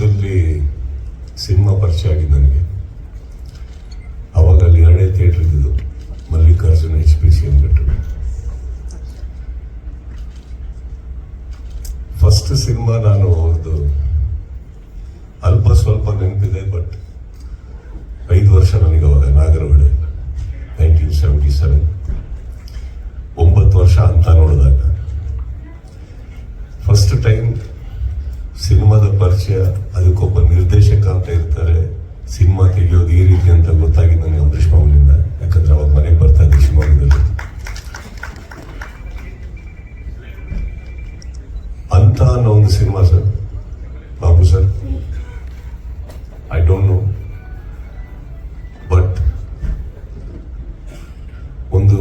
ಶಿವಮೊಗ್ಗದಲ್ಲಿ ಸಿನಿಮಾ ಪರಿಚಯ ಆಗಿದೆ ನನಗೆ. ಅವಾಗ ಅಲ್ಲಿ ಎರಡೇ ಥಿಯೇಟರ್ ಇದ್ದಿದ್ದು, ಮಲ್ಲಿಕಾರ್ಜುನ ಎಚ್ ಪಿ ಸಿ ಅಂದ್ಬಿಟ್ಟು ಫಸ್ಟ್ ಸಿನಿಮಾ ನಾನು ಅವ್ರದ್ದು ಅಲ್ಪ ಸ್ವಲ್ಪ ನೆನಪಿದೆ ಬಟ್ ಐದು ವರ್ಷ ನನಗೆ ಅವಾಗ ನಾಗರಹೊಳೆ ನೈನ್ಟೀನ್ ಸೆವೆಂಟಿ ಸೆವೆನ್ ಒಂಬತ್ತು ವರ್ಷ ಅಂತ ನೋಡಿದಾಗ ಫಸ್ಟ್ ಟೈಮ್ ಸಿನಿಮಾದ ಪರಿಚಯ ಅದಕ್ಕೊಬ್ಬ ನಿರ್ದೇಶಕ ಅಂತ ಇರ್ತಾರೆ. ಸಿನಿಮಾ ತೆಗೆಯೋದು ಈ ರೀತಿ ಅಂತ ಗೊತ್ತಾಗಿದ್ದು ನನಗೆ ಅಂಬರೀಷ್ ಮಾವನಿಂದ ಯಾಕಂದ್ರೆ ಅವಾಗ ಮನೆಗೆ ಬರ್ತಾ ಇದ್ದೆ ಶಿವಮೊಗ್ಗದಲ್ಲಿ. ಅಂತ ಅನ್ನೋ ಒಂದು cinema sir. Babu sir. I don't know but ಒಂದು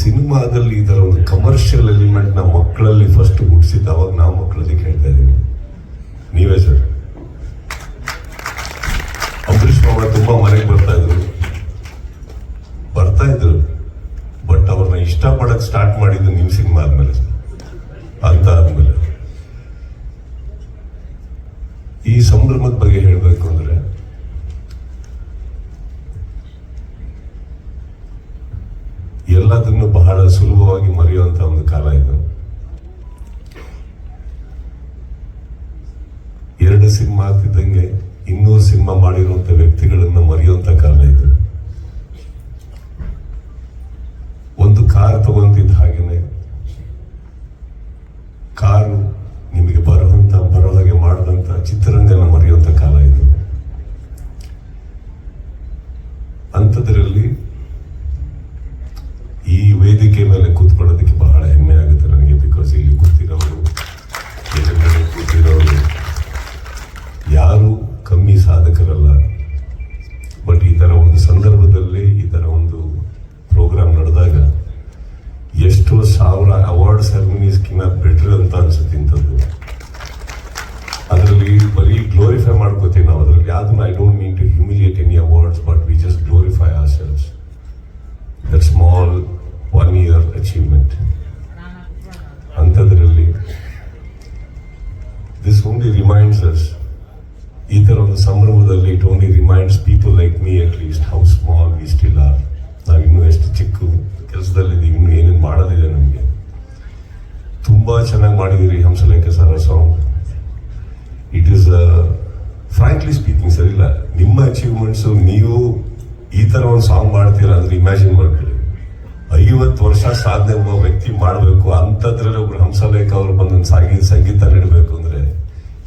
ಸಿನಿಮಾದಲ್ಲಿ ತರ ಒಂದು ಕಮರ್ಷಿಯಲ್ ಎಲಿಮೆಂಟ್ನ ಮಕ್ಕಳಲ್ಲಿ ಫಸ್ಟ್ ಹುಟ್ಟಿಸಿದ್ದು ಅವಾಗ ನಾವು ಮಕ್ಕಳಲ್ಲಿ ಕೇಳ್ತಾ ಇದ್ದೀವಿ ನೀವೇ ಸರ್. ಅಂಬರೀಷ್ ಮಾವ ತುಂಬಾ ಮನೆಗೆ ಬರ್ತಾ ಇದ್ರು. ಬರ್ತಾ ಇದ್ರು. ಬಟ್ ಅವ್ರನ್ನ ಇಷ್ಟಪಡಕ್ ಸ್ಟಾರ್ಟ್ ಮಾಡಿದ್ದು ನಿಮ್ ಸಿನಿಮಾ ಆದ್ಮೇಲೆ. ಅಂತ ಆದ್ಮೇಲೆ. ಈ ಸಂಭ್ರಮದ ಬಗ್ಗೆ ಹೇಳಬೇಕು ಅಂದ್ರೆ, ಎಲ್ಲದನ್ನು ಬಹಳ ಸುಲಭವಾಗಿ ಮರೆಯುವಂತ ಒಂದು ಕಾಲ ಇದು. ಎರಡು ಸಿನಿಮಾ ಆಗ್ತಿದ್ದಂಗೆ ಇನ್ನೂ ಸಿನಿಮಾ ಮಾಡಿರುವಂಥ ವ್ಯಕ್ತಿಗಳನ್ನ ಮರೆಯುವಂತ ಕಾಲ ಇದು. ಒಂದು ಕಾರ್ ತಗೊಂತಿದ್ದ ಹಾಗೇನೆ, ಕಾರು ನಿಮಗೆ ಬರುವಂತ, ಬರೋ ಹಾಗೆ ಮಾಡಿದಂತ ಚಿತ್ರರಂಗನ ಮರೆಯುವಂಥ ಕಾಲ ಇದು. ಅಂಥದ್ರಲ್ಲಿ ಈ ವೇದಿಕೆ ಮೇಲೆ ಕೂತ್ಕೊಳ್ಳೋದಕ್ಕೆ ಯಾರು ಕಮ್ಮಿ ಸಾಧಕರಲ್ಲ. ಬಟ್ ಈ ಥರ ಒಂದು ಸಂದರ್ಭದಲ್ಲಿ ಈ ಥರ ಒಂದು ಪ್ರೋಗ್ರಾಮ್ ನಡೆದಾಗ ಎಷ್ಟೋ ಸಾವಿರ ಅವಾರ್ಡ್ ಸೆರೆಮನೀಸ್ಕಿನ್ನ ಬೆಟ್ರ್ ಅಂತ ಅನ್ಸುತ್ತೆ ಇಂಥದ್ದು. ಅದರಲ್ಲಿ ಬರೀ ಗ್ಲೋರಿಫೈ ಮಾಡ್ಕೋತೀವಿ ನಾವು. ಅದರಲ್ಲಿ ಯಾವ್ದನ್ನ I don't mean to humiliate any awards but we just glorify ourselves that small one year achievement ಅಂಥದ್ರಲ್ಲಿ ದಿಸ್ ಓನ್ಲಿ ರಿಮೈಂಡ್ಸ್ ಅಸ್ ಈ ಥರ ಒಂದು ಸಂಭ್ರಮದಲ್ಲಿ it only reminds people like me at least how small we still are ನಾವು ಇನ್ನೂ ಎಷ್ಟು ಚಿಕ್ಕ ಕೆಲಸದಲ್ಲಿದ್ದೀವಿ, ಇನ್ನೂ ಏನೇನು ಮಾಡೋದಿದೆ ನಮಗೆ. ತುಂಬಾ ಚೆನ್ನಾಗಿ ಮಾಡಿದಿರಿ Hamsalekha sir song it is frankly speaking sir, ಇಲ್ಲ. ನಿಮ್ಮ ಅಚೀವ್ಮೆಂಟ್ಸ್ ನೀವು ಈ ಥರ ಒಂದು ಸಾಂಗ್ ಮಾಡ್ತೀರಾ ಅಂದ್ರೆ ಇಮ್ಯಾಜಿನ್ ಮಾಡ್ಕೊಳ್ಳಿ. ಐವತ್ತು ವರ್ಷ ಸಾಧನೆ ಒಬ್ಬ ವ್ಯಕ್ತಿ ಮಾಡಬೇಕು ಅಂಥದ್ರಲ್ಲಿ ಒಬ್ರು ಹಂಸಲೇಖ ಅವರು ಬಂದೊಂದು ಸಾಗಿ ಸಂಗೀತ ನೀಡಬೇಕು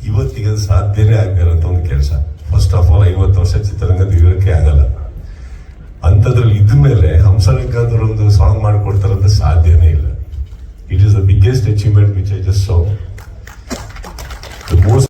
ಇವತ್ತಿಗೆ ಸಾಧ್ಯನೇ ಆಗಿರೋಂಥ ಒಂದು ಕೆಲಸ. ಫಸ್ಟ್ ಆಫ್ ಆಲ್ ಐವತ್ತು ವರ್ಷ ಚಿತ್ರರಂಗದ ತೆಗಿಯೋಕೆ ಆಗಲ್ಲ. ಅಂಥದ್ರಲ್ಲಿ ಹಂಸಲಿಕ್ಕಾದ್ರೂ ಒಂದು ಸಾಂಗ್ ಮಾಡಿಕೊಡ್ತಾರಂತ ಸಾಧ್ಯನೇ ಇಲ್ಲ. It is the biggest achievement which I just so most